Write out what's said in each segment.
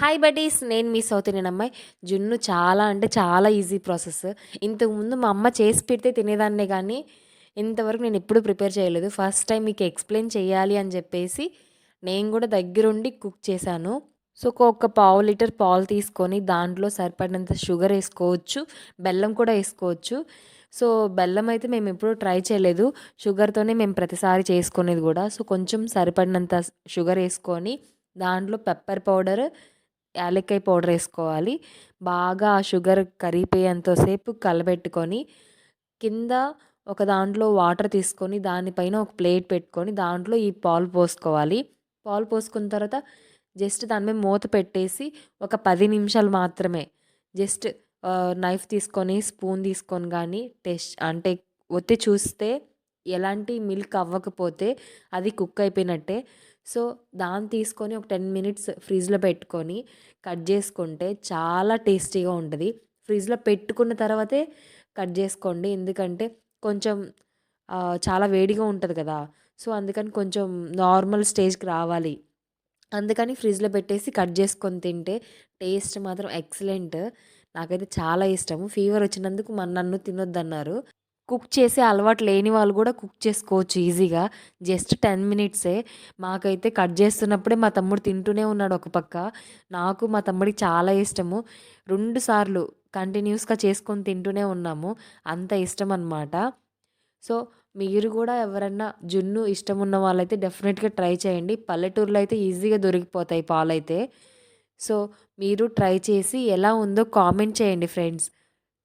Hi buddies నేను మీ south Indian అమ్మాయి. జున్ను చాలా అంటే చాలా ఈజీ ప్రాసెస్ ఇంతకుముందు మా అమ్మ చేసి పెడితే తినేదాన్నే కానీ ఇంతవరకు నేను ఎప్పుడు ప్రిపేర్ చేయలేదు. ఫస్ట్ టైం మీకు ఎక్స్ప్లెయిన్ చేయాలి అని చెప్పేసి నేను కూడా దగ్గరుండి కుక్ చేశాను. సో ఒక పావు లీటర్ పాలు తీసుకొని దాంట్లో సరిపడినంత షుగర్ వేసుకోవచ్చు బెల్లం కూడా వేసుకోవచ్చు. సో బెల్లం అయితే మేము ఎప్పుడూ ట్రై చేయలేదు. షుగర్తోనే మేము ప్రతిసారి చేసుకునేది కూడా. సో కొంచెం సరిపడినంత షుగర్ వేసుకొని దాంట్లో పెప్పర్ పౌడర్ యాలక్కాయ పౌడర్ వేసుకోవాలి. బాగా ఆ షుగర్ కరిగిపోయేంతసేపు కలబెట్టుకొని కింద ఒక దాంట్లో వాటర్ తీసుకొని దానిపైన ఒక ప్లేట్ పెట్టుకొని దాంట్లో ఈ పాలు పోసుకోవాలి. పాలు పోసుకున్న తర్వాత జస్ట్ దాని మీద మూత పెట్టేసి ఒక పది నిమిషాలు మాత్రమే జస్ట్ నైఫ్ తీసుకొని స్పూన్ తీసుకొని కానీ టెస్ట్ అంటే ఒత్తి చూస్తే ఎలాంటి మిల్క్ అవ్వకపోతే అది కుక్ అయిపోయినట్టే. సో దాన్ని తీసుకొని ఒక టెన్ మినిట్స్ ఫ్రిడ్జ్లో పెట్టుకొని కట్ చేసుకుంటే చాలా టేస్టీగా ఉంటుంది. ఫ్రిడ్జ్లో పెట్టుకున్న తర్వాతే కట్ చేసుకోండి. ఎందుకంటే కొంచెం చాలా వేడిగా ఉంటుంది కదా. సో అందుకని కొంచెం నార్మల్ స్టేజ్కి రావాలి. అందుకని ఫ్రిడ్జ్లో పెట్టేసి కట్ చేసుకొని తింటే టేస్ట్ మాత్రం ఎక్సలెంట్. నాకైతే చాలా ఇష్టము. ఫీవర్ వచ్చినందుకు మన నన్ను తినొద్దన్నారు. కుక్ చేసే అలవాటు లేని వాళ్ళు కూడా కుక్ చేసుకోవచ్చు ఈజీగా. జస్ట్ టెన్ మినిట్సే. మాకైతే కట్ చేస్తున్నప్పుడే మా తమ్ముడు తింటూనే ఉన్నాడు ఒక పక్క. నాకు మా తమ్ముడికి చాలా ఇష్టము. రెండు సార్లు కంటిన్యూస్గా చేసుకొని తింటూనే ఉన్నాము. అంత ఇష్టం అనమాట సో మీరు కూడా ఎవరన్నా జున్ను ఇష్టం ఉన్న వాళ్ళైతే డెఫినెట్గా ట్రై చేయండి. పల్లెటూరులో అయితే ఈజీగా దొరికిపోతాయి పాలైతే. సో మీరు ట్రై చేసి ఎలా ఉందో కామెంట్ చేయండి ఫ్రెండ్స్.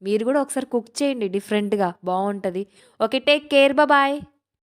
మీరు కూడా ఒకసారి కుక్ చేయండి డిఫరెంట్గా బాగుంటుంది. Okay take care bye